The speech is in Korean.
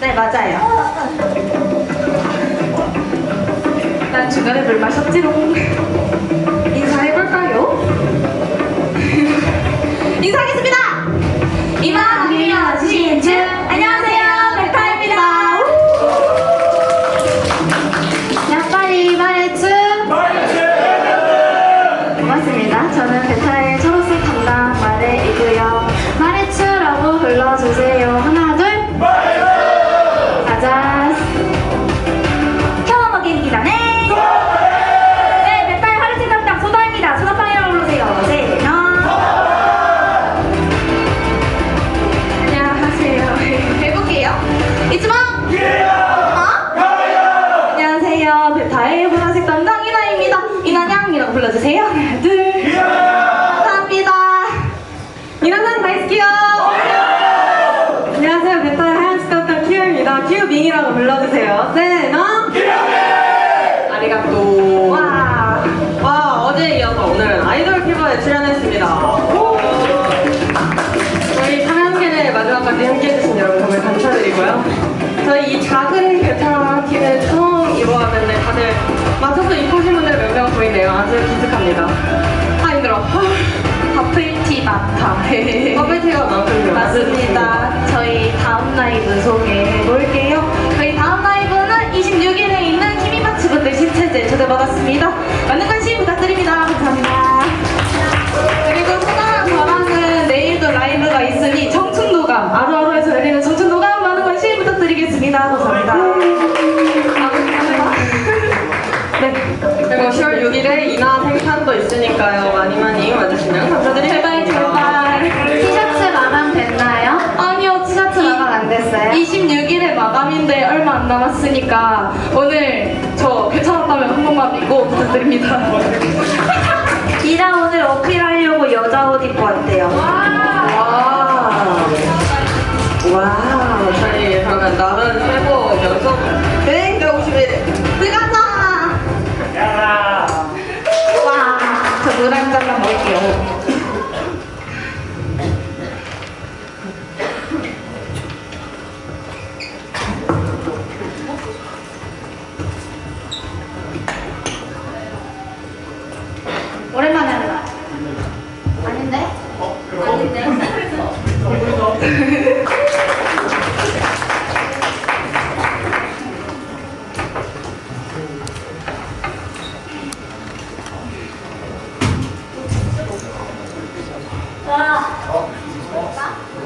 네, 맞아요. 난 중간에 물 마셨지롱. 인사해볼까요? 인사하겠습니다! 이만 김미연 신주 안녕하세요, 백타입니다. 약발이 말해주 고맙습니다. 저는 베타의 초 이나냥이라고 불러주세요. 하나, 둘. 감사합니다. 이나냥 다이스키요. 안녕하세요. 베타의 하얀색 담당 키우입니다. 키우밍이라고 불러주세요. 네, 너. 아리가또. 와. 와, 어제에 이어서 오늘은 아이돌 피버에 출연했습니다. 저희 3연기를 마지막까지 함께해주신 여러분 정말 감사드리고요. 저희 이 작은 라이브 소개해 볼게요. 저희 다음 라이브는 26일에 있는 키미마츠 분들 신체제 초대받았습니다. 많은 관심 부탁드립니다. 감사합니다. 그리고 소나랑 저랑은 내일도 라이브가 있으니 청춘도감, 아루아루에서 열리는 청춘도감 많은 관심 부탁드리겠습니다. 감사합니다. 네. 그리고 10월 6일에 이나 생산도 있으니까요. 많이 많이 와주시면 감사드리겠습니다. 됐어요. 26일에 마감인데 얼마 안 남았으니까 오늘 저 괜찮았다면 한 번만 믿고 부탁드립니다. 이라 오늘 어필하려고 여자 옷 입고 왔대요. 와. 와. 저희 그러면 나는 최고 연속 네, 150일. 와.